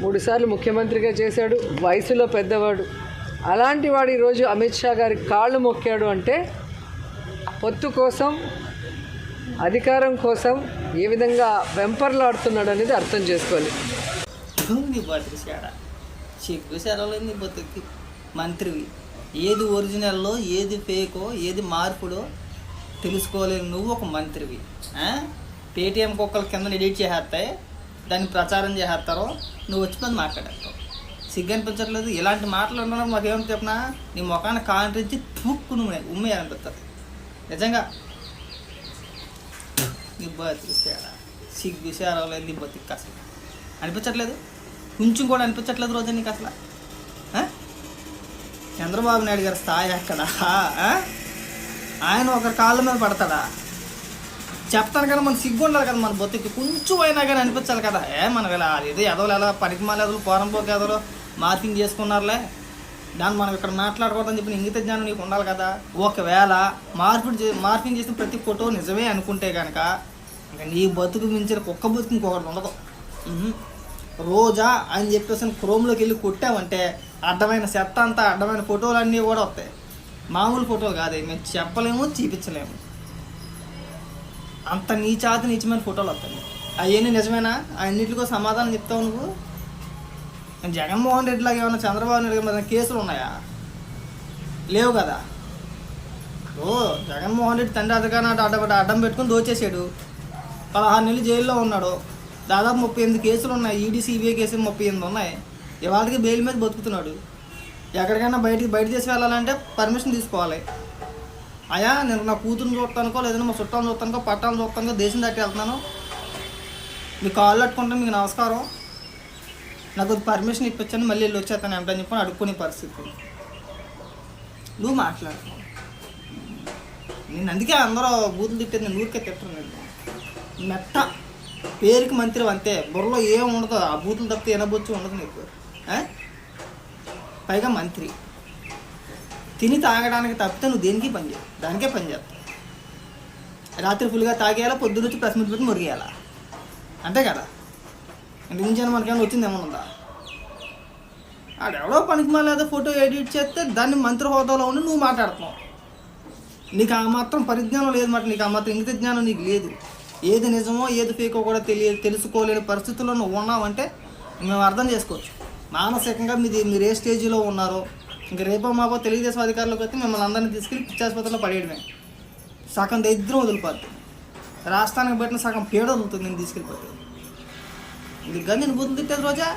మూడుసార్లు ముఖ్యమంత్రిగా చేశాడు వయసులో పెద్దవాడు. అలాంటి వాడు ఈరోజు అమిత్ షా గారి కాళ్ళు మొక్కాడు అంటే పొత్తు కోసం అధికారం కోసం ఏ విధంగా వెంపర్లాడుతున్నాడు అనేది అర్థం చేసుకోవాలి. నీ బతుకు సేడ. నీ బతుకి మంత్రివి ఏది ఒరిజినల్లో ఏది ఫేకో ఏది మార్పుడో తెలుసుకోలేని నువ్వు ఒక మంత్రివి పేటీఎం కుక్కల కింద ఎడిట్ చేసేస్తాయి దాన్ని ప్రచారం చేసేస్తారో నువ్వు వచ్చి పని మాట్లాడేస్తావు. సిగ్గు అనిపించట్లేదు ఇలాంటి మాటలు ఉండడం మాకేం చెప్పినా నీ ముఖాన్ని కాంట్రించి తుక్కు నువ్వు ఉమ్మేయాలనిపిస్తుంది. నిజంగా. నీ బతుకు సేడ సిగ్గు సేరవలేదు నీ బతికి అసలు. అనిపించట్లేదు? కొంచెం కూడా అనిపించట్లేదు రోజు నీకు అసలు? చంద్రబాబు నాయుడు గారి స్థాయి అక్కడ. ఆయన ఒకరి కాళ్ళ మీద పడతాడా? చెప్తాను కదా మన సిగ్గు ఉండాలి కదా మన బొత్తికి కొంచెం అయినా కానీ అనిపించాలి కదా. ఏ మనం ఇలా ఏదో ఎదవలు ఎలా పనికి మాలేదలు పోరంపోక ఎదవలు మార్కింగ్ చేసుకున్నారులే. దాన్ని మనం ఇక్కడ మాట్లాడకూడదని చెప్పి ఇంగిత జ్ఞానం నీకు ఉండాలి కదా. ఒకవేళ మార్పిడి చే మార్పింగ్ చేసిన ప్రతి ఫోటో నిజమే అనుకుంటే కనుక నీ బతుకు మించిన కుక్క బతుకు ఇంకొకటి ఉండదు. రోజా అని చెప్పేసి క్రోమ్లోకి వెళ్ళి కొట్టామంటే అడ్డమైన చెత్త అంతా అడ్డమైన ఫోటోలు అన్నీ కూడా వస్తాయి. మామూలు ఫోటోలు కాదే మేము చెప్పలేము చూపించలేము. అంత నీచాతి నీచమైన ఫోటోలు వస్తాయి. అవన్నీ నిజమేనా? అన్నింటికో సమాధానం చెప్తావు నువ్వు? జగన్మోహన్ రెడ్డి లాగా ఏమైనా చంద్రబాబు నాయుడు గారి మీద కేసులు ఉన్నాయా? లేవు కదా? ఓ జగన్మోహన్ రెడ్డి తండ్రి అదగా అడ్డ అడ్డం పెట్టుకుని దోచేసాడు పదహారు నెలలు జైల్లో ఉన్నాడు. దాదాపు ముప్పై ఎనిమిది కేసులు ఉన్నాయి. ఈడీ సిబిఐ కేసులు ముప్పై ఎనిమిది ఉన్నాయి. ఇవాళకి బెయిల్ మీద బతుకుతున్నాడు. ఎక్కడికైనా బయటికి బయట చేసి వెళ్ళాలంటే పర్మిషన్ తీసుకోవాలి. అయ్యా నేను నా కూతురుని చూస్తానుకో లేదంటే మా చుట్టాలను చూస్తానుకో పట్టాలను చూస్తానుకో దేశం దాటి వెళ్తున్నాను. మీ కాళ్ళు పట్టుకుంటే మీకు నమస్కారం. నాకు పర్మిషన్ ఇప్పించండి మళ్ళీ వెళ్ళి వచ్చేస్తాను ఏమిటని చెప్పి అడుక్కునే పరిస్థితి. నువ్వు మాట్లాడుతున్నావు నేను అందుకే అందరూ బూతులు తిట్టేది నేను ఊరికే తిట్టను మెట్ట. పేరుకి మంత్రి అంతే. బుర్రలో ఏం ఉండదు. ఆ బూతులు తప్పితే ఎనబొచ్చి ఉండదు నీకు. పైగా మంత్రి. తిని తాగడానికి తప్పితే నువ్వు దేనికి పని చేయవు. దానికే పని చేస్తావు రాత్రి ఫుల్గా తాగేయాలా పొద్దున్న వచ్చి ప్రెస్ మీట్ పెట్టి మురిగేయాలా? అంతే కదా? ఇంటి నుంచి మనకేమైనా వచ్చింది ఏమైనా ఉందా? ఆడెవడో పనికి మాలేదో ఫోటో ఎడిట్ చేస్తే దాన్ని మంత్రి హోదాలో ఉండి నువ్వు మాట్లాడుతున్నావు. నీకు ఆ మాత్రం పరిజ్ఞానం లేదు మాట. నీకు ఆ మాత్రం ఇంగిత జ్ఞానం నీకు లేదు. ఏది నిజమో ఏది ఫేకో కూడా తెలియ తెలుసుకోలేని పరిస్థితుల్లో నువ్వు ఉన్నావంటే మేము అర్థం చేసుకోవచ్చు. మానసికంగా మీది మీరు ఏ స్టేజ్లో ఉన్నారో ఇంక రేపో మాపో తెలుగుదేశం అధికారులకు వచ్చి మిమ్మల్ని అందరినీ తీసుకెళ్ళి పిచ్చాసుపత్రిలో పడేయడమే. సగం దరిద్రం వదిలిపోద్ది రాష్ట్రానికి పెట్టిన సగం పేడ వదులుతుంది నేను తీసుకెళ్ళిపోతే. ఇది గంజని బూతులు తిట్టేది రోజా?